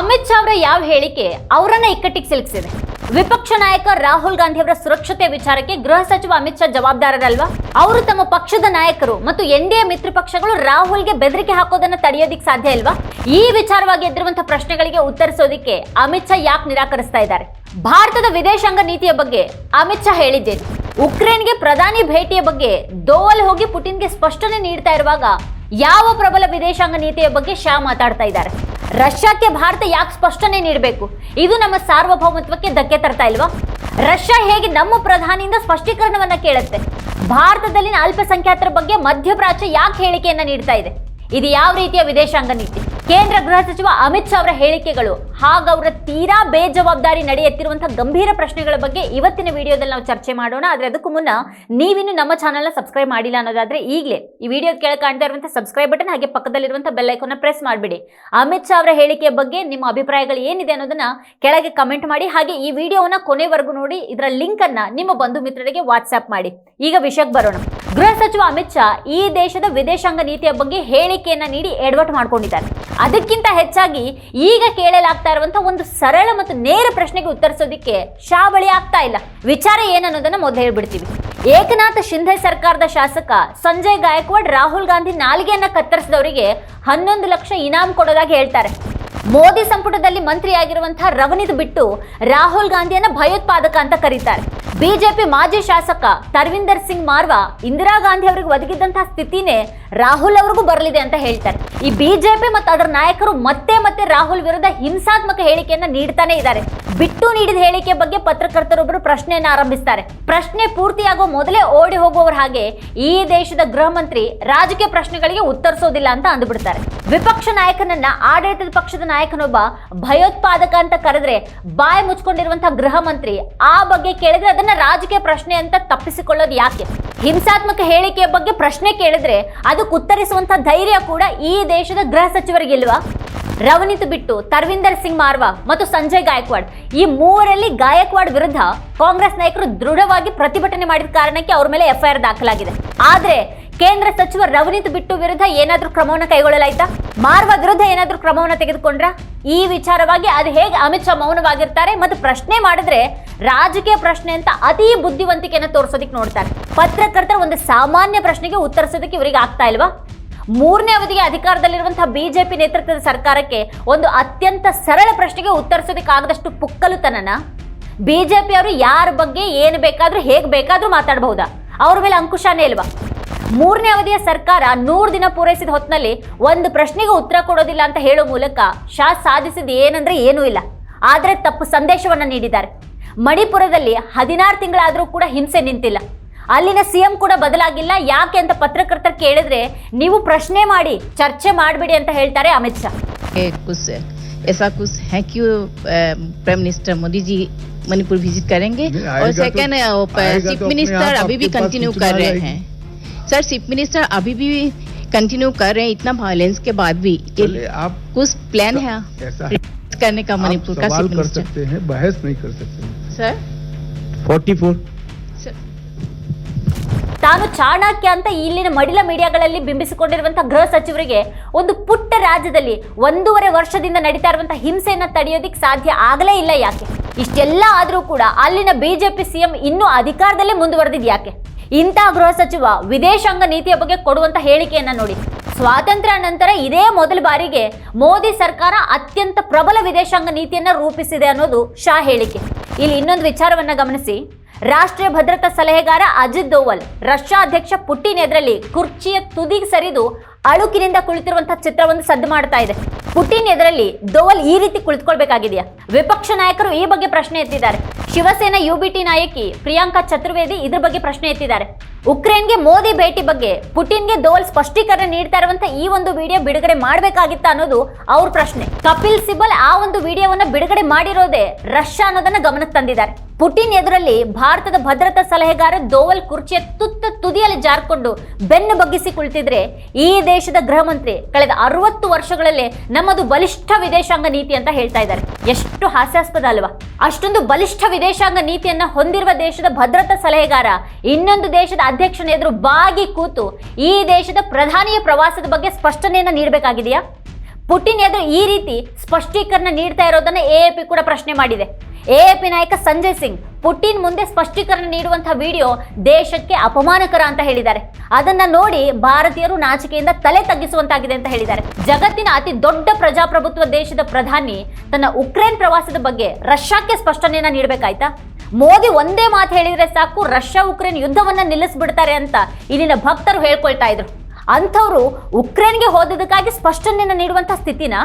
ಅಮಿತ್ ಶಾ ಅವರ ಯಾವ ಹೇಳಿಕೆ ಅವರನ್ನ ಇಕ್ಕಟ್ಟಿಗೆ ಸಿಲುಕಿಸಿದೆ? ವಿಪಕ್ಷ ನಾಯಕ ರಾಹುಲ್ ಗಾಂಧಿ ಅವರ ಸುರಕ್ಷತೆ ವಿಚಾರಕ್ಕೆ ಗೃಹ ಸಚಿವ ಅಮಿತ್ ಶಾ ಜವಾಬ್ದಾರರಲ್ವಾ? ಅವರು ತಮ್ಮ ಪಕ್ಷದ ನಾಯಕರು ಮತ್ತು ಎನ್ ಡಿ ಎ ಮಿತ್ರ ಪಕ್ಷಗಳು ರಾಹುಲ್ಗೆ ಬೆದರಿಕೆ ಹಾಕೋದನ್ನ ತಡೆಯೋದಿಕ್ ಸಾಧ್ಯ ಇಲ್ವಾ? ಈ ವಿಚಾರವಾಗಿ ಎದ್ದಿರುವಂತಹ ಪ್ರಶ್ನೆಗಳಿಗೆ ಉತ್ತರಿಸೋದಿಕ್ಕೆ ಅಮಿತ್ ಶಾ ಯಾಕೆ ನಿರಾಕರಿಸ್ತಾ ಇದ್ದಾರೆ? ಭಾರತದ ವಿದೇಶಾಂಗ ನೀತಿಯ ಬಗ್ಗೆ ಅಮಿತ್ ಶಾ ಹೇಳಿದ್ದೇನೆ. ಉಕ್ರೇನ್ಗೆ ಪ್ರಧಾನಿ ಭೇಟಿಯ ಬಗ್ಗೆ ದೋವಲ್ ಹೋಗಿ ಪುಟಿನ್ಗೆ ಸ್ಪಷ್ಟನೆ ನೀಡ್ತಾ ಇರುವಾಗ ಯಾವ ಪ್ರಬಲ ವಿದೇಶಾಂಗ ನೀತಿಯ ಬಗ್ಗೆ ಶಾ ಮಾತಾಡ್ತಾ ಇದ್ದಾರೆ? ರಷ್ಯಾಕ್ಕೆ ಭಾರತ ಯಾಕೆ ಸ್ಪಷ್ಟನೆ ನೀಡಬೇಕು? ಇದು ನಮ್ಮ ಸಾರ್ವಭೌಮತ್ವಕ್ಕೆ ಧಕ್ಕೆ ತರ್ತಾ ಇಲ್ವಾ? ರಷ್ಯಾ ಹೇಗೆ ನಮ್ಮ ಪ್ರಧಾನಿಯಿಂದ ಸ್ಪಷ್ಟೀಕರಣವನ್ನ ಕೇಳುತ್ತೆ? ಭಾರತದಲ್ಲಿನ ಅಲ್ಪಸಂಖ್ಯಾತರ ಬಗ್ಗೆ ಮಧ್ಯಪ್ರಾಚ್ಯ ಯಾಕೆ ಹೇಳಿಕೆಯನ್ನ ನೀಡ್ತಾ ಇದೆ? ಇದು ಯಾವ ರೀತಿಯ ವಿದೇಶಾಂಗ ನೀತಿ? ಕೇಂದ್ರ ಗೃಹ ಸಚಿವ ಅಮಿತ್ ಶಾ ಅವರ ಹೇಳಿಕೆಗಳು, ಹಾಗೂ ಅವರ ತೀರಾ ಬೇಜವಾಬ್ದಾರಿ ನಡೆ ಎತ್ತಿರುವಂತಹ ಗಂಭೀರ ಪ್ರಶ್ನೆಗಳ ಬಗ್ಗೆ ಇವತ್ತಿನ ವಿಡಿಯೋದಲ್ಲಿ ನಾವು ಚರ್ಚೆ ಮಾಡೋಣ. ಆದರೆ ಅದಕ್ಕೂ ಮುನ್ನ ನೀವಿನ್ನು ನಮ್ಮ ಚಾನಲ್ನ ಸಬ್ಸ್ಕ್ರೈಬ್ ಮಾಡಿಲ್ಲ ಅನ್ನೋದಾದ್ರೆ ಈಗಲೇ ಈ ವಿಡಿಯೋ ಕೆಳಗೆ ಕಾಣ್ತಾ ಇರುವಂತಹ ಸಬ್ಸ್ಕ್ರೈಬ್ ಬಟನ್ ಹಾಗೆ ಪಕ್ಕದಲ್ಲಿರುವಂತಹ ಬೆಲ್ ಐಕಾನ್ನ ಪ್ರೆಸ್ ಮಾಡಿಬಿಡಿ. ಅಮಿತ್ ಶಾ ಅವರ ಹೇಳಿಕೆಯ ಬಗ್ಗೆ ನಿಮ್ಮ ಅಭಿಪ್ರಾಯಗಳು ಏನಿದೆ ಅನ್ನೋದನ್ನ ಕೆಳಗೆ ಕಮೆಂಟ್ ಮಾಡಿ, ಹಾಗೆ ಈ ವಿಡಿಯೋವನ್ನ ಕೊನೆವರೆಗೂ ನೋಡಿ, ಇದರ ಲಿಂಕ್ ಅನ್ನ ನಿಮ್ಮ ಬಂಧು ಮಿತ್ರರಿಗೆ ವಾಟ್ಸ್ಆಪ್ ಮಾಡಿ. ಈಗ ವಿಷಯಕ್ಕೆ ಬರೋಣ. ಗೃಹ ಸಚಿವ ಅಮಿತ್ ಶಾ ಈ ದೇಶದ ವಿದೇಶಾಂಗ ನೀತಿಯ ಬಗ್ಗೆ ಹೇಳಿಕೆಯನ್ನ ನೀಡಿ ಎಡವಟ್ಟು ಮಾಡ್ಕೊಂಡಿದ್ದಾರೆ. ಅದಕ್ಕಿಂತ ಹೆಚ್ಚಾಗಿ ಈಗ ಕೇಳಲಾಗ್ತಾ ಇರುವಂತ ಒಂದು ಸರಳ ಮತ್ತು ನೇರ ಪ್ರಶ್ನೆಗೆ ಉತ್ತರಿಸೋದಿಕ್ಕೆ ಶಾ ಬಳಿ ಆಗ್ತಾ ಇಲ್ಲ. ವಿಚಾರ ಏನನ್ನೋದನ್ನ ಮೊದಲು ಹೇಳ್ಬಿಡ್ತೀವಿ. ಏಕನಾಥ ಶಿಂಧೆ ಸರ್ಕಾರದ ಶಾಸಕ ಸಂಜಯ್ ಗಾಯಕ್ವಾಡ್ ರಾಹುಲ್ ಗಾಂಧಿ ನಾಲಿಗೆಯನ್ನ ಕತ್ತರಿಸಿದವರಿಗೆ ಹನ್ನೊಂದು ಲಕ್ಷ ಇನಾಮ್ ಕೊಡೋದಾಗಿ ಹೇಳ್ತಾರೆ. ಮೋದಿ ಸಂಪುಟದಲ್ಲಿ ಮಂತ್ರಿಯಾಗಿರುವಂತಹ ರವನಿದ್ ಬಿಟ್ಟು ರಾಹುಲ್ ಗಾಂಧಿಯನ್ನ ಭಯೋತ್ಪಾದಕ ಅಂತ ಕರೀತಾರೆ. ಬಿಜೆಪಿ ಮಾಜಿ ಶಾಸಕ ತರ್ವಿಂದರ್ ಸಿಂಗ್ ಮಾರ್ವಾ ಇಂದಿರಾ ಗಾಂಧಿ ಅವರಿಗೆ ಒದಗಿದ್ದಂತಹ ಸ್ಥಿತಿನೇ ರಾಹುಲ್ ಅವ್ರಿಗೂ ಬರಲಿದೆ ಅಂತ ಹೇಳ್ತಾರೆ. ಈ ಬಿಜೆಪಿ ಮತ್ತು ಅದರ ನಾಯಕರು ಮತ್ತೆ ಮತ್ತೆ ರಾಹುಲ್ ವಿರುದ್ಧ ಹಿಂಸಾತ್ಮಕ ಹೇಳಿಕೆಯನ್ನ ನೀಡ್ತಾನೆ ಇದ್ದಾರೆ. ಬಿಟ್ಟು ನೀಡಿದ ಹೇಳಿಕೆ ಬಗ್ಗೆ ಪತ್ರಕರ್ತರೊಬ್ಬರು ಪ್ರಶ್ನೆಯನ್ನ ಆರಂಭಿಸ್ತಾರೆ. ಪ್ರಶ್ನೆ ಪೂರ್ತಿಯಾಗುವ ಮೊದಲೇ ಓಡಿ ಹೋಗುವವರ ಹಾಗೆ ಈ ದೇಶದ ಗೃಹ ಮಂತ್ರಿ ರಾಜಕೀಯ ಪ್ರಶ್ನೆಗಳಿಗೆ ಉತ್ತರಿಸೋದಿಲ್ಲ ಅಂತ ಅಂದುಬಿಡ್ತಾರೆ. ವಿಪಕ್ಷ ನಾಯಕನನ್ನ, ಆಡಳಿತದ ಪಕ್ಷದ ನಾಯಕನೊಬ್ಬ ಭಯೋತ್ಪಾದಕ ಅಂತ ಕರೆದ್ರೆ ಬಾಯಿ ಮುಚ್ಕೊಂಡಿರುವಂತಹ ಗೃಹ ಮಂತ್ರಿ, ಆ ಬಗ್ಗೆ ಕೇಳಿದ್ರೆ ಅದನ್ನ ರಾಜಕೀಯ ಪ್ರಶ್ನೆ ಅಂತ ತಪ್ಪಿಸಿಕೊಳ್ಳೋದು ಯಾಕೆ? ಹಿಂಸಾತ್ಮಕ ಹೇಳಿಕೆಯ ಬಗ್ಗೆ ಪ್ರಶ್ನೆ ಕೇಳಿದ್ರೆ ಅದಕ್ಕೆ ಉತ್ತರಿಸುವಂತ ಧೈರ್ಯ ಕೂಡ ಈ ದೇಶದ ಗೃಹ ಸಚಿವರಿಗಿಲ್ವಾ ರವನಿತ್ ಬಿಟ್ಟು ತರ್ವಿಂದರ್ ಸಿಂಗ್ ಮಾರ್ವಾ ಮತ್ತು ಸಂಜಯ್ ಗಾಯಕ್ವಾಡ್, ಈ ಮೂವರಲ್ಲಿ ಗಾಯಕ್ವಾಡ್ ವಿರುದ್ಧ ಕಾಂಗ್ರೆಸ್ ನಾಯಕರು ದೃಢವಾಗಿ ಪ್ರತಿಭಟನೆ ಮಾಡಿದ ಕಾರಣಕ್ಕೆ ಅವ್ರ ಮೇಲೆ ಎಫ್ಐಆರ್ ದಾಖಲಾಗಿದೆ. ಆದ್ರೆ ಕೇಂದ್ರ ಸಚಿವ ರವನೀತ್ ಬಿಟ್ಟು ವಿರುದ್ಧ ಏನಾದರೂ ಕ್ರಮವನ್ನು ಕೈಗೊಳ್ಳಲಾಯ್ತಾ? ಮಾರ್ವ ವಿರುದ್ಧ ಏನಾದರೂ ಕ್ರಮವನ್ನು ತೆಗೆದುಕೊಂಡ್ರ? ಈ ವಿಚಾರವಾಗಿ ಅದು ಹೇಗೆ ಅಮಿತ್ ಶಾ ಮೌನವಾಗಿರ್ತಾರೆ ಮತ್ತು ಪ್ರಶ್ನೆ ಮಾಡಿದ್ರೆ ರಾಜಕೀಯ ಪ್ರಶ್ನೆ ಅಂತ ಅತಿ ಬುದ್ಧಿವಂತಿಕೆಯನ್ನು ತೋರಿಸೋದಕ್ಕೆ ನೋಡ್ತಾರೆ. ಪತ್ರಕರ್ತರ ಒಂದು ಸಾಮಾನ್ಯ ಪ್ರಶ್ನೆಗೆ ಉತ್ತರಿಸೋದಕ್ಕೆ ಇವರಿಗೆ ಆಗ್ತಾ ಇಲ್ವಾ? ಮೂರನೇ ಅವಧಿಗೆ ಅಧಿಕಾರದಲ್ಲಿರುವಂತಹ ಬಿಜೆಪಿ ನೇತೃತ್ವದ ಸರ್ಕಾರಕ್ಕೆ ಒಂದು ಅತ್ಯಂತ ಸರಳ ಪ್ರಶ್ನೆಗೆ ಉತ್ತರಿಸೋದಕ್ಕಾಗದಷ್ಟು ಪುಕ್ಕಲುತನನ? ಬಿಜೆಪಿ ಅವರು ಯಾರ ಬಗ್ಗೆ ಏನು ಬೇಕಾದರೂ, ಹೇಗೆ ಬೇಕಾದರೂ ಮಾತಾಡಬಹುದಾ? ಅವ್ರ ಮೇಲೆ ಅಂಕುಶನೇ ಇಲ್ವಾ? ಮೂರನೇ ಅವಧಿಯ ಸರ್ಕಾರ ನೂರು ದಿನ ಪೂರೈಸಿದ ಹೊತ್ತಿನಲ್ಲಿ ಒಂದು ಪ್ರಶ್ನೆಗೆ ಉತ್ತರ ಕೊಡೋದಿಲ್ಲ ಅಂತ ಹೇಳೋ ಮೂಲಕ ಶಾ ಸಾಧಿಸಿದ ಏನಂದ್ರೆ ಏನೂ ಇಲ್ಲ ಆದರೆ ತಪ್ಪು ಸಂದೇಶವನ್ನ ನೀಡಿದ್ದಾರೆ ಮಣಿಪುರದಲ್ಲಿ ಹದಿನಾರು ತಿಂಗಳಾದರೂ ಕೂಡ ಹಿಂಸೆ ನಿಂತಿಲ್ಲ ಅಲ್ಲಿನ ಸಿಎಂ ಕೂಡ ಬದಲಾಗಿಲ್ಲ ಯಾಕೆ ಅಂತ ಪತ್ರಕರ್ತರು ಕೇಳಿದ್ರೆ ನೀವು ಪ್ರಶ್ನೆ ಮಾಡಿ ಚರ್ಚೆ ಮಾಡಬೇಡಿ ಅಂತ ಹೇಳ್ತಾರೆ ಅಮಿತ್ ಶಾ ए, कुछ ऐसा कुछ है कि prime minister Modi ji Manipur visit करेंगे नहीं, और आएगा तो- सेकंड आएगा चीफ तो अपने मिनिस्टर आप अभी भी आपके पास कंटिन्यू सूचना कर रहे रहेगी। हैं सर चीफ मिनिस्टर अभी भी कंटिन्यू कर रहे हैं इतना वायलेंस के बाद भी ये चलिए आप कुछ प्लान है ऐसा है करने का आप मणिपुर का सवाल चीफ कर मिनिस्टर सकते हैं बहस नहीं कर सकते हैं सर फोर्टी फोर सर ತಾನು ಚಾಣಕ್ಯ ಅಂತ ಇಲ್ಲಿನ ಮಡಿಲ ಮೀಡಿಯಾಗಳಲ್ಲಿ ಬಿಂಬಿಸಿಕೊಂಡಿರುವಂತಹ ಗೃಹ ಸಚಿವರಿಗೆ ಒಂದು ಪುಟ್ಟ ರಾಜ್ಯದಲ್ಲಿ ಒಂದೂವರೆ ವರ್ಷದಿಂದ ನಡೀತಾ ಇರುವಂತಹ ಹಿಂಸೆಯನ್ನ ತಡೆಯೋದಿಕ್ ಸಾಧ್ಯ ಆಗಲೇ ಇಲ್ಲ ಯಾಕೆ ಇಷ್ಟೆಲ್ಲ ಆದರೂ ಕೂಡ ಅಲ್ಲಿನ ಬಿಜೆಪಿ ಸಿಎಂ ಇನ್ನೂ ಅಧಿಕಾರದಲ್ಲೇ ಮುಂದುವರೆದಿದ್ ಯಾಕೆ ಇಂತಹ ಗೃಹ ಸಚಿವ ವಿದೇಶಾಂಗ ನೀತಿಯ ಬಗ್ಗೆ ಕೊಡುವಂತ ಹೇಳಿಕೆಯನ್ನ ನೋಡಿ. ಸ್ವಾತಂತ್ರ್ಯ ನಂತರ ಇದೇ ಮೊದಲ ಬಾರಿಗೆ ಮೋದಿ ಸರ್ಕಾರ ಅತ್ಯಂತ ಪ್ರಬಲ ವಿದೇಶಾಂಗ ನೀತಿಯನ್ನ ರೂಪಿಸಿದೆ ಅನ್ನೋದು ಶಾ ಹೇಳಿಕೆ. ಇಲ್ಲಿ ಇನ್ನೊಂದು ವಿಚಾರವನ್ನ ಗಮನಿಸಿ. ರಾಷ್ಟ್ರೀಯ ಭದ್ರತಾ ಸಲಹೆಗಾರ ಅಜಿತ್ ದೋವಲ್ ರಷ್ಯಾ ಅಧ್ಯಕ್ಷ ಪುಟಿನ್ ಎದುರಲ್ಲಿ ಕುರ್ಚಿಯ ತುದಿಗೆ ಸರಿದು ಅಳುಕಿನಿಂದ ಕುಳಿತಿರುವಂತಹ ಚಿತ್ರವನ್ನು ಸದ್ದು ಮಾಡ್ತಾ ಇದೆ. ಪುಟಿನ್ ಎದುರಲ್ಲಿ ದೋವಲ್ ಈ ರೀತಿ ಕುಳಿತುಕೊಳ್ಬೇಕಾಗಿದೆಯಾ? ವಿಪಕ್ಷ ನಾಯಕರು ಈ ಬಗ್ಗೆ ಪ್ರಶ್ನೆ ಎತ್ತಿದ್ದಾರೆ. ಶಿವಸೇನಾ ಯುಬಿಟಿ ನಾಯಕಿ ಪ್ರಿಯಾಂಕಾ ಚತುರ್ವೇದಿ ಇದ್ರ ಬಗ್ಗೆ ಪ್ರಶ್ನೆ ಎತ್ತಿದ್ದಾರೆ. ಉಕ್ರೇನ್ಗೆ ಮೋದಿ ಭೇಟಿ ಬಗ್ಗೆ ಪುಟಿನ್ಗೆ ದೋವಲ್ ಸ್ಪಷ್ಟೀಕರಣ ನೀಡ್ತಾ ಇರುವಂತ ಈ ಒಂದು ವಿಡಿಯೋ ಬಿಡುಗಡೆ ಮಾಡಬೇಕಾಗಿತ್ತ ಅನ್ನೋದು ಅವ್ರ ಪ್ರಶ್ನೆ. ಕಪಿಲ್ ಸಿಬಲ್ ಆ ಒಂದು ವಿಡಿಯೋವನ್ನ ಬಿಡುಗಡೆ ಮಾಡಿರೋದೇ ರಷ್ಯಾ ಅನ್ನೋದನ್ನ ಗಮನಕ್ಕೆ ತಂದಿದ್ದಾರೆ. ಪುಟಿನ್ ಎದುರಲ್ಲಿ ಭಾರತದ ಭದ್ರತಾ ಸಲಹೆಗಾರ ದೋವಲ್ ಕುರ್ಚಿಯ ತುತ್ತ ತುದಿಯಲ್ಲಿ ಜಾರ್ಕೊಂಡು ಬೆನ್ನು ಬಗ್ಗಿಸಿ ಕುಳಿತಿದ್ರೆ ಈ ದೇಶದ ಗೃಹ ಮಂತ್ರಿ ಕಳೆದ ಅರವತ್ತು ವರ್ಷಗಳಲ್ಲಿ ನಮ್ಮದು ಬಲಿಷ್ಠ ವಿದೇಶಾಂಗ ನೀತಿ ಅಂತ ಹೇಳ್ತಾ ಇದ್ದಾರೆ. ಎಷ್ಟು ಹಾಸ್ಯಾಸ್ಪದ ಅಲ್ವಾ? ಅಷ್ಟೊಂದು ಬಲಿಷ್ಠ ವಿದೇಶಾಂಗ ನೀತಿಯನ್ನ ಹೊಂದಿರುವ ದೇಶದ ಭದ್ರತಾ ಸಲಹೆಗಾರ ಇನ್ನೊಂದು ದೇಶದ ಅಧ್ಯಕ್ಷನ ಎದುರು ಬಾಗಿ ಕೂತು ಈ ದೇಶದ ಪ್ರಧಾನಿಯ ಪ್ರವಾಸದ ಬಗ್ಗೆ ಸ್ಪಷ್ಟನೆಯನ್ನ ನೀಡಬೇಕಾಗಿದೆಯಾ? ಪುಟಿನ್ ಎದುರು ಈ ರೀತಿ ಸ್ಪಷ್ಟೀಕರಣ ನೀಡ್ತಾ ಇರೋದನ್ನ ಎಎಪಿ ಕೂಡ ಪ್ರಶ್ನೆ ಮಾಡಿದೆ. ಎಎಪಿ ನಾಯಕ ಸಂಜಯ್ ಸಿಂಗ್, ಪುಟಿನ್ ಮುಂದೆ ಸ್ಪಷ್ಟೀಕರಣ ನೀಡುವಂತಹ ವಿಡಿಯೋ ದೇಶಕ್ಕೆ ಅಪಮಾನಕರ ಅಂತ ಹೇಳಿದ್ದಾರೆ. ಅದನ್ನ ನೋಡಿ ಭಾರತೀಯರು ನಾಚಿಕೆಯಿಂದ ತಲೆ ತಗ್ಗಿಸುವಂತಾಗಿದೆ ಅಂತ ಹೇಳಿದ್ದಾರೆ. ಜಗತ್ತಿನ ಅತಿ ದೊಡ್ಡ ಪ್ರಜಾಪ್ರಭುತ್ವ ದೇಶದ ಪ್ರಧಾನಿ ತನ್ನ ಉಕ್ರೇನ್ ಪ್ರವಾಸದ ಬಗ್ಗೆ ರಷ್ಯಾಕ್ಕೆ ಸ್ಪಷ್ಟನೆಯನ್ನ ನೀಡಬೇಕಾಯ್ತಾ? ಮೋದಿ ಒಂದೇ ಮಾತು ಹೇಳಿದ್ರೆ ಸಾಕು ರಷ್ಯಾ ಉಕ್ರೇನ್ ಯುದ್ಧವನ್ನ ನಿಲ್ಲಿಸ್ಬಿಡ್ತಾರೆ ಅಂತ ಇಲ್ಲಿನ ಭಕ್ತರು ಹೇಳ್ಕೊಳ್ತಾ ಇದ್ರು. ಅಂಥವ್ರು ಉಕ್ರೇನ್ಗೆ ಹೋದದಕ್ಕಾಗಿ ಸ್ಪಷ್ಟನೆಯನ್ನ ನೀಡುವಂತ ಸ್ಥಿತಿನ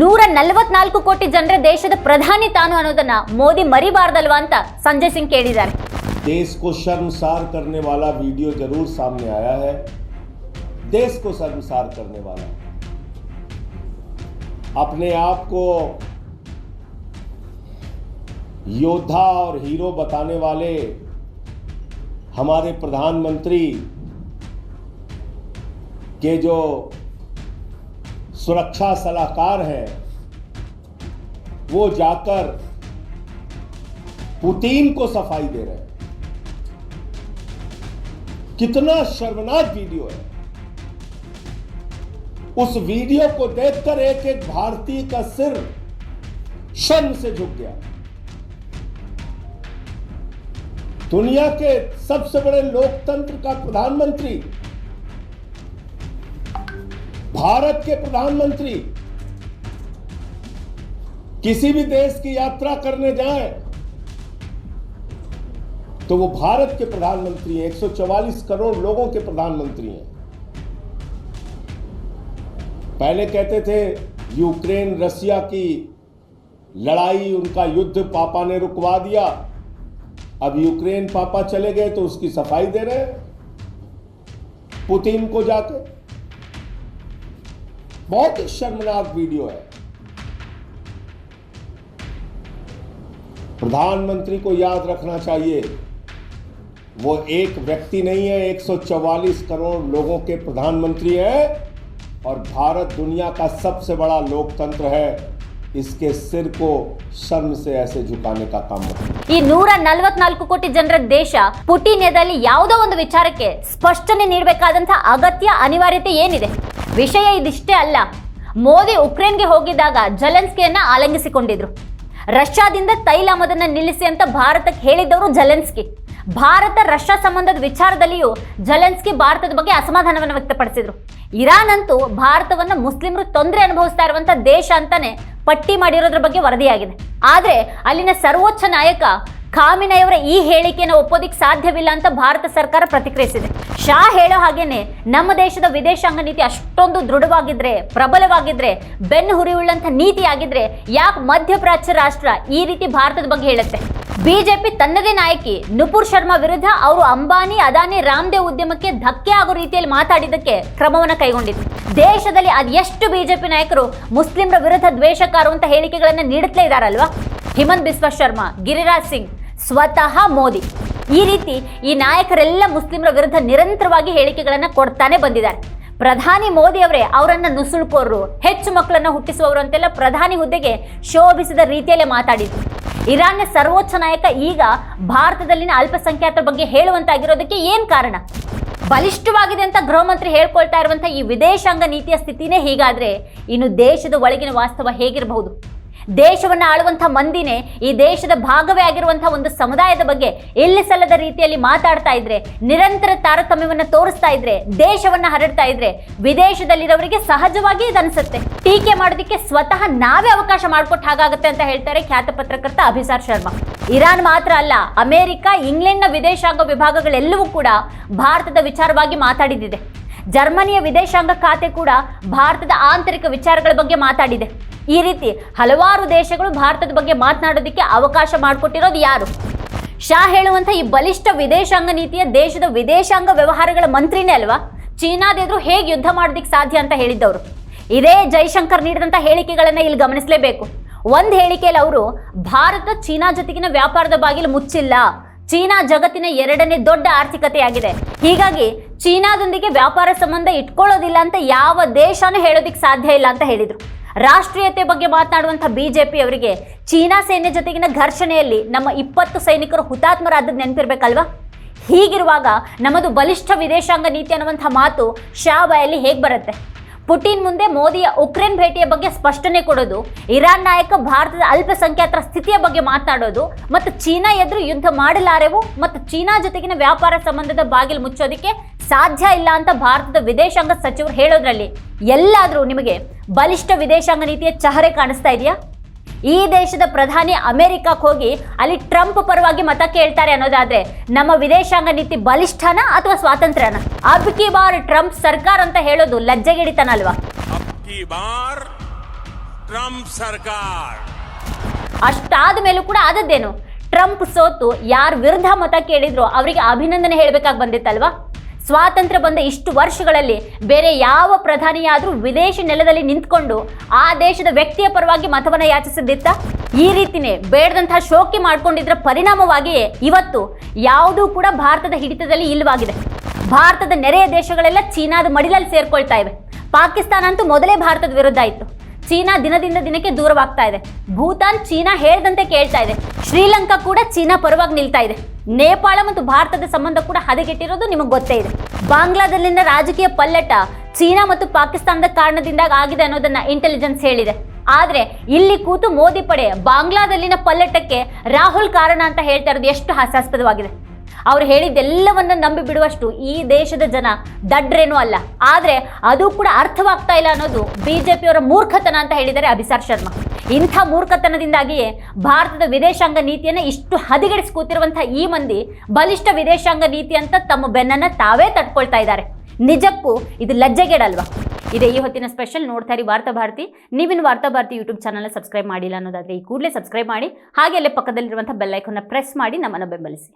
ನೂರ ನಲವತ್ನಾಲ್ಕು ಕೋಟಿ ಜನರ ದೇಶದ ಪ್ರಧಾನಿ ತಾನು ಅನ್ನೋದನ್ನ ಮೋದಿ ಮರಿಬಾರ್ದಲ್ವಾ ಅಂತ ಸಂಜಯ್ ಸಿಂಗ್ ಕೇಳಿದ್ದಾರೆ देश को शर्मसार करने वाला वीडियो जरूर सामने आया है देश को शर्मसार करने वाला अपने आप को योद्धा और हीरो बताने वाले हमारे प्रधानमंत्री के जो सुरक्षा सलाहकार हैं, वो जाकर पुतिन को सफ़ाई दे रहे हैं। कितना शर्मनाक वीडियो है। उस वीडियो को देखकर एक एक भारतीय का सिर शर्म से झुक गया। दुनिया के सबसे बड़े लोकतंत्र का प्रधानमंत्री भारत के प्रधानमंत्री किसी भी देश की यात्रा करने जाए तो वो भारत के प्रधानमंत्री हैं। 144 करोड़ लोगों के प्रधानमंत्री हैं। पहले कहते थे, यूक्रेन रसिया की लड़ाई, उनका युद्ध पापा ने रुकवा दिया। अब यूक्रेन पापा चले गए तो उसकी सफ़ाई दे रहे पुतिन को जाके। बहुत शर्मनाक वीडियो है। प्रधानमंत्री को याद रखना चाहिए, वो एक व्यक्ति नहीं है 144 करोड़ लोगों के प्रधानमंत्री है और भारत दुनिया का सबसे बड़ा लोकतंत्र है। इसके सिर को शर्म से ऐसे झुकाने का काम मत करो। ಈ ನೂರ ನಲವತ್ನಾಲ್ಕು ಕೋಟಿ ಜನರ ದೇಶ ಪುಟಿನ್ ಎದಲ್ಲಿ ಯಾವುದೋ ಒಂದು ವಿಚಾರಕ್ಕೆ ಸ್ಪಷ್ಟನೆ ನೀಡಬೇಕಾದಂಥ ಅಗತ್ಯ ಅನಿವಾರ್ಯತೆ ಏನಿದೆ ವಿಷಯ ಇದಿಷ್ಟೇ ಅಲ್ಲ ಮೋದಿ ಉಕ್ರೇನ್ಗೆ ಹೋಗಿದ್ದಾಗ ಜಲೆನ್ಸ್ಕಿಯನ್ನ ಆಲಂಗಿಸಿಕೊಂಡಿದ್ರು ರಷ್ಯಾದಿಂದ ತೈಲ ಆಮದನ್ನ ನಿಲ್ಲಿಸಿ ಅಂತ ಭಾರತಕ್ಕೆ ಹೇಳಿದ್ದವರು ಜಲೆನ್ಸ್ಕಿ ಭಾರತ ರಷ್ಯಾ ಸಂಬಂಧದ ವಿಚಾರದಲ್ಲಿಯೂ ಜಲೆನ್ಸ್ಕಿ ಭಾರತದ ಬಗ್ಗೆ ಅಸಮಾಧಾನವನ್ನು ವ್ಯಕ್ತಪಡಿಸಿದ್ರು. ಇರಾನ್ ಅಂತೂ ಭಾರತವನ್ನು ಮುಸ್ಲಿಮರು ತೊಂದರೆ ಅನುಭವಿಸ್ತಾ ಇರುವಂತ ದೇಶ ಅಂತಾನೆ ಪಟ್ಟಿ ಮಾಡಿರೋದ್ರ ಬಗ್ಗೆ ವರದಿಯಾಗಿದೆ. ಆದ್ರೆ ಅಲ್ಲಿನ ಸರ್ವೋಚ್ಚ ನಾಯಕ ಖಾಮಿನಯವರ ಈ ಹೇಳಿಕೆಯನ್ನು ಒಪ್ಪೋದಿಕ್ಕೆ ಸಾಧ್ಯವಿಲ್ಲ ಅಂತ ಭಾರತ ಸರ್ಕಾರ ಪ್ರತಿಕ್ರಿಯಿಸಿದೆ. ಶಾ ಹೇಳೋ ಹಾಗೇನೆ ನಮ್ಮ ದೇಶದ ವಿದೇಶಾಂಗ ನೀತಿ ಅಷ್ಟೊಂದು ದೃಢವಾಗಿದ್ರೆ, ಪ್ರಬಲವಾಗಿದ್ರೆ, ಬೆನ್ನು ಹುರಿಯುಳ್ಳಂತ ನೀತಿ ಆಗಿದ್ರೆ ಯಾಕೆ ಮಧ್ಯಪ್ರಾಚ್ಯ ರಾಷ್ಟ್ರ ಈ ರೀತಿ ಭಾರತದ ಬಗ್ಗೆ ಹೇಳುತ್ತೆ? ಬಿಜೆಪಿ ತನ್ನದೇ ನಾಯಕಿ ನುಪುರ್ ಶರ್ಮಾ ವಿರುದ್ಧ ಅವರು ಅಂಬಾನಿ, ಅದಾನಿ, ರಾಮದೇವ್ ಉದ್ಯಮಕ್ಕೆ ಧಕ್ಕೆ ಆಗೋ ರೀತಿಯಲ್ಲಿ ಮಾತಾಡಿದ್ದಕ್ಕೆ ಕ್ರಮವನ್ನು ಕೈಗೊಂಡಿತ್ತು ದೇಶದಲ್ಲಿ ಅದೆಷ್ಟು ಬಿಜೆಪಿ ನಾಯಕರು ಮುಸ್ಲಿಮರ ವಿರುದ್ಧ ದ್ವೇಷ ಕಾರುವಂತ ಹೇಳಿಕೆಗಳನ್ನು ನೀಡುತ್ತಲೇ ಇದ್ದಾರಲ್ವಾ ಹಿಮಂತ್ ಬಿಸ್ವ ಶರ್ಮಾ, ಗಿರಿರಾಜ್ ಸಿಂಗ್, ಸ್ವತಃ ಮೋದಿ. ಈ ರೀತಿ ಈ ನಾಯಕರೆಲ್ಲ ಮುಸ್ಲಿಮರ ವಿರುದ್ಧ ನಿರಂತರವಾಗಿ ಹೇಳಿಕೆಗಳನ್ನು ಕೊಡ್ತಾನೆ ಬಂದಿದ್ದಾರೆ. ಪ್ರಧಾನಿ ಮೋದಿ ಅವರೇ ಅವರನ್ನ ನುಸುಳುಕೋರು ಹೆಚ್ಚು ಮಕ್ಕಳನ್ನು ಹುಟ್ಟಿಸುವವರು ಅಂತೆಲ್ಲ ಪ್ರಧಾನಿ ಹುದ್ದೆಗೆ ಶೋಭಿಸಿದ ರೀತಿಯಲ್ಲೇ ಮಾತಾಡಿದ್ರು. ಇರಾನ್ನ ಸರ್ವೋಚ್ಚ ನಾಯಕ ಈಗ ಭಾರತದಲ್ಲಿನ ಅಲ್ಪಸಂಖ್ಯಾತರ ಬಗ್ಗೆ ಹೇಳುವಂತಾಗಿರೋದಕ್ಕೆ ಏನ್ ಕಾರಣ? ಬಲಿಷ್ಠವಾಗಿದೆ ಅಂತ ಗೃಹ ಮಂತ್ರಿ ಹೇಳ್ಕೊಳ್ತಾ ಇರುವಂತ ಈ ವಿದೇಶಾಂಗ ನೀತಿಯ ಸ್ಥಿತಿನೇ ಹೀಗಾದ್ರೆ ಇನ್ನು ದೇಶದ ಒಳಗಿನ ವಾಸ್ತವ ಹೇಗಿರಬಹುದು? ದೇಶವನ್ನ ಆಳುವಂಥ ಮಂದಿನೇ ಈ ದೇಶದ ಭಾಗವೇ ಆಗಿರುವಂತಹ ಒಂದು ಸಮುದಾಯದ ಬಗ್ಗೆ ಇಲ್ಲಿ ಸಲ್ಲದ ರೀತಿಯಲ್ಲಿ ಮಾತಾಡ್ತಾ ಇದ್ರೆ, ನಿರಂತರ ತಾರತಮ್ಯವನ್ನ ತೋರಿಸ್ತಾ ಇದ್ರೆ, ದೇಶವನ್ನ ಹರಡ್ತಾ ಇದ್ರೆ, ವಿದೇಶದಲ್ಲಿರೋರಿಗೆ ಸಹಜವಾಗಿ ಇದನ್ಸುತ್ತೆ ಟೀಕೆ ಮಾಡೋದಕ್ಕೆ ಸ್ವತಃ ನಾವೇ ಅವಕಾಶ ಮಾಡಿಕೊಟ್ಟು ಹಾಗಾಗುತ್ತೆ ಅಂತ ಹೇಳ್ತಾರೆ ಖ್ಯಾತ ಪತ್ರಕರ್ತ ಅಭಿಸಾರ್ ಶರ್ಮಾ. ಇರಾನ್ ಮಾತ್ರ ಅಲ್ಲ, ಅಮೆರಿಕ, ಇಂಗ್ಲೆಂಡ್ನ ವಿದೇಶಾಂಗ ವಿಭಾಗಗಳೆಲ್ಲವೂ ಕೂಡ ಭಾರತದ ವಿಚಾರವಾಗಿ ಮಾತಾಡಿದಿದೆ ಜರ್ಮನಿಯ ವಿದೇಶಾಂಗ ಖಾತೆ ಕೂಡ ಭಾರತದ ಆಂತರಿಕ ವಿಚಾರಗಳ ಬಗ್ಗೆ ಮಾತಾಡಿದೆ. ಈ ರೀತಿ ಹಲವಾರು ದೇಶಗಳು ಭಾರತದ ಬಗ್ಗೆ ಮಾತನಾಡೋದಕ್ಕೆ ಅವಕಾಶ ಮಾಡಿಕೊಟ್ಟಿರೋದು ಯಾರು? ಶಾ ಹೇಳುವಂಥ ಈ ಬಲಿಷ್ಠ ವಿದೇಶಾಂಗ ನೀತಿಯ ದೇಶದ ವಿದೇಶಾಂಗ ವ್ಯವಹಾರಗಳ ಮಂತ್ರಿನೇ ಅಲ್ವಾ? ಚೀನಾದ ಎದುರು ಹೇಗೆ ಯುದ್ಧ ಮಾಡೋದಕ್ಕೆ ಸಾಧ್ಯ ಅಂತ ಹೇಳಿದ್ದವರು. ಇದೇ ಜೈಶಂಕರ್ ನೀಡಿದಂಥ ಹೇಳಿಕೆಗಳನ್ನು ಇಲ್ಲಿ ಗಮನಿಸಲೇಬೇಕು. ಒಂದು ಹೇಳಿಕೆಯಲ್ಲಿ ಅವರು, ಭಾರತ ಚೀನಾ ಜೊತೆಗಿನ ವ್ಯಾಪಾರದ ಬಾಗಿಲು ಮುಚ್ಚಿಲ್ಲ. ಚೀನಾ ಜಗತ್ತಿನ ಎರಡನೇ ದೊಡ್ಡ ಆರ್ಥಿಕತೆಯಾಗಿದೆ. ಹೀಗಾಗಿ ಚೀನಾದೊಂದಿಗೆ ವ್ಯಾಪಾರ ಸಂಬಂಧ ಇಟ್ಕೊಳ್ಳೋದಿಲ್ಲ ಅಂತ ಯಾವ ದೇಶನೂ ಹೇಳೋದಿಕ್ಕೆ ಸಾಧ್ಯ ಇಲ್ಲ ಅಂತ ಹೇಳಿದರು. ರಾಷ್ಟ್ರೀಯತೆ ಬಗ್ಗೆ ಮಾತನಾಡುವಂಥ ಬಿಜೆಪಿ ಅವರಿಗೆ ಚೀನಾ ಸೇನೆ ಜೊತೆಗಿನ ಘರ್ಷಣೆಯಲ್ಲಿ ನಮ್ಮ ಇಪ್ಪತ್ತು ಸೈನಿಕರು ಹುತಾತ್ಮರಾದದ್ದು ನೆನಪಿರಬೇಕಲ್ವಾ? ಹೀಗಿರುವಾಗ ನಮ್ಮದು ಬಲಿಷ್ಠ ವಿದೇಶಾಂಗ ನೀತಿ ಅನ್ನುವಂಥ ಮಾತು ಶಾ ಬಾಯಲ್ಲಿ ಹೇಗೆ ಬರುತ್ತೆ? ಪುಟಿನ್ ಮುಂದೆ ಮೋದಿಯ ಉಕ್ರೇನ್ ಭೇಟಿಯ ಬಗ್ಗೆ ಸ್ಪಷ್ಟನೆ ಕೊಡೋದು, ಇರಾನ್ ನಾಯಕ ಭಾರತದ ಅಲ್ಪಸಂಖ್ಯಾತರ ಸ್ಥಿತಿಯ ಬಗ್ಗೆ ಮಾತಾಡೋದು ಮತ್ತು ಚೀನಾ ಎದುರು ಯುದ್ಧ ಮಾಡಲಾರೆವು, ಮತ್ತು ಚೀನಾ ಜೊತೆಗಿನ ವ್ಯಾಪಾರ ಸಂಬಂಧದ ಬಾಗಿಲು ಮುಚ್ಚೋದಕ್ಕೆ ಸಾಧ್ಯ ಇಲ್ಲ ಅಂತ ಭಾರತದ ವಿದೇಶಾಂಗ ಸಚಿವರು ಹೇಳೋದ್ರಲ್ಲಿ ಎಲ್ಲಾದರೂ ನಿಮಗೆ ಬಲಿಷ್ಠ ವಿದೇಶಾಂಗ ನೀತಿಯ ಚಹರೆ ಕಾಣಿಸ್ತಾ ಇದೆಯಾ? ಈ ದೇಶದ ಪ್ರಧಾನಿ ಅಮೆರಿಕಕ್ಕೆ ಹೋಗಿ ಅಲ್ಲಿ ಟ್ರಂಪ್ ಪರವಾಗಿ ಮತ ಕೇಳ್ತಾರೆ ಅನ್ನೋದಾದ್ರೆ ನಮ್ಮ ವಿದೇಶಾಂಗ ನೀತಿ ಬಲಿಷ್ಠನ ಅಥವಾ ಸ್ವಾತಂತ್ರ್ಯನ? ಅಬ್ಕಿ ಬಾರ್ ಟ್ರಂಪ್ ಸರ್ಕಾರ ಅಂತ ಹೇಳೋದು ಲಜ್ಜೆಗೆಡಿತನ ಅಲ್ವಾ? ಟ್ರಂಪ್ ಸರ್ಕಾರ. ಅಷ್ಟಾದ ಮೇಲೂ ಕೂಡ ಆದದ್ದೇನು? ಟ್ರಂಪ್ ಸೋತು ಯಾರ ವಿರುದ್ಧ ಮತ ಕೇಳಿದ್ರು ಅವರಿಗೆ ಅಭಿನಂದನೆ ಹೇಳಬೇಕಾಗಿ ಬಂದಿತ್ತಲ್ವಾ? ಸ್ವಾತಂತ್ರ್ಯ ಬಂದ ಇಷ್ಟು ವರ್ಷಗಳಲ್ಲಿ ಬೇರೆ ಯಾವ ಪ್ರಧಾನಿಯಾದರೂ ವಿದೇಶಿ ನೆಲದಲ್ಲಿ ನಿಂತ್ಕೊಂಡು ಆ ದೇಶದ ವ್ಯಕ್ತಿಯ ಪರವಾಗಿ ಮತವನ್ನು ಯಾಚಿಸಿದ್ದಿತ್ತ? ಈ ರೀತಿನೇ ಬೇಡದಂತಹ ಶೋಕಿ ಮಾಡಿಕೊಂಡಿದ್ರ ಪರಿಣಾಮವಾಗಿಯೇ ಇವತ್ತು ಯಾವುದೂ ಕೂಡ ಭಾರತದ ಹಿಡಿತದಲ್ಲಿ ಇಲ್ಲವಾಗಿದೆ. ಭಾರತದ ನೆರೆಯ ದೇಶಗಳೆಲ್ಲ ಚೀನಾದ ಮಡಿಲಲ್ಲಿ ಸೇರ್ಕೊಳ್ತಾ ಇವೆ. ಪಾಕಿಸ್ತಾನ ಅಂತೂ ಮೊದಲೇ ಭಾರತದ ವಿರುದ್ಧ ಇತ್ತು. ಚೀನಾ ದಿನದಿಂದ ದಿನಕ್ಕೆ ದೂರವಾಗ್ತಾ ಇದೆ. ಭೂತಾನ್ ಚೀನಾ ಹೇಳ್ದಂತೆ ಕೇಳ್ತಾ ಇದೆ. ಶ್ರೀಲಂಕಾ ಕೂಡ ಚೀನಾ ಪರವಾಗಿ ನಿಲ್ತಾ ಇದೆ. ನೇಪಾಳ ಮತ್ತು ಭಾರತದ ಸಂಬಂಧ ಕೂಡ ಹದಗೆಟ್ಟಿರೋದು ನಿಮಗೆ ಗೊತ್ತೇ ಇದೆ. ಬಾಂಗ್ಲಾದಲ್ಲಿನ ರಾಜಕೀಯ ಪಲ್ಲಟ ಚೀನಾ ಮತ್ತು ಪಾಕಿಸ್ತಾನದ ಕಾರಣದಿಂದ ಆಗಿದೆ ಅನ್ನೋದನ್ನ ಇಂಟೆಲಿಜೆನ್ಸ್ ಹೇಳಿದೆ. ಆದ್ರೆ ಇಲ್ಲಿ ಕೂತು ಮೋದಿ ಪಡೆ ಬಾಂಗ್ಲಾದಲ್ಲಿನ ಪಲ್ಲಟಕ್ಕೆ ರಾಹುಲ್ ಕಾರಣ ಅಂತ ಹೇಳ್ತಾ ಇರೋದು ಎಷ್ಟು ಹಾಸ್ಯಾಸ್ಪದವಾಗಿದೆ. ಅವ್ರು ಹೇಳಿದ್ದೆಲ್ಲವನ್ನ ನಂಬಿ ಬಿಡುವಷ್ಟು ಈ ದೇಶದ ಜನ ದಡ್ರೇನೂ ಅಲ್ಲ. ಆದ್ರೆ ಅದು ಕೂಡ ಅರ್ಥವಾಗ್ತಾ ಇಲ್ಲ ಅನ್ನೋದು ಬಿಜೆಪಿಯವರ ಮೂರ್ಖತನ ಅಂತ ಹೇಳಿದ್ದಾರೆ ಅಭಿಸಾರ್ ಶರ್ಮಾ. ಇಂಥ ಮೂರ್ಖತನದಿಂದಾಗಿಯೇ ಭಾರತದ ವಿದೇಶಾಂಗ ನೀತಿಯನ್ನು ಇಷ್ಟು ಹದಿಗೆಡಿಸಿ ಕೂತಿರುವಂತಹ ಈ ಮಂದಿ ಬಲಿಷ್ಠ ವಿದೇಶಾಂಗ ನೀತಿ ಅಂತ ತಮ್ಮ ಬೆನ್ನನ್ನ ತಾವೇ ತಟ್ಕೊಳ್ತಾ ಇದ್ದಾರೆ. ನಿಜಕ್ಕೂ ಇದು ಲಜ್ಜೆಗೇಡಲ್ವಾ? ಇದೇ ಈ ಹೊತ್ತಿನ ಸ್ಪೆಷಲ್ ನೋಡ್ತಾ ಇರಿ ವಾರ್ತಾ ಭಾರತಿ. ನೀವಿನ ವಾರ್ತಾ ಭಾರತಿ ಯೂಟ್ಯೂಬ್ ಚಾನಲ್ನ ಸಬ್ಸ್ಕ್ರೈಬ್ ಮಾಡಿಲ್ಲ ಅನ್ನೋದಾದ್ರೆ ಈ ಕೂಡಲೇ ಸಬ್ಸ್ಕ್ರೈಬ್ ಮಾಡಿ ಹಾಗೆ ಅಲ್ಲೇ ಪಕ್ಕದಲ್ಲಿರುವಂಥ ಬೆಲ್ಲೈಕನ್ನ ಪ್ರೆಸ್ ಮಾಡಿ ನಮ್ಮನ್ನು ಬೆಂಬಲಿಸಿ.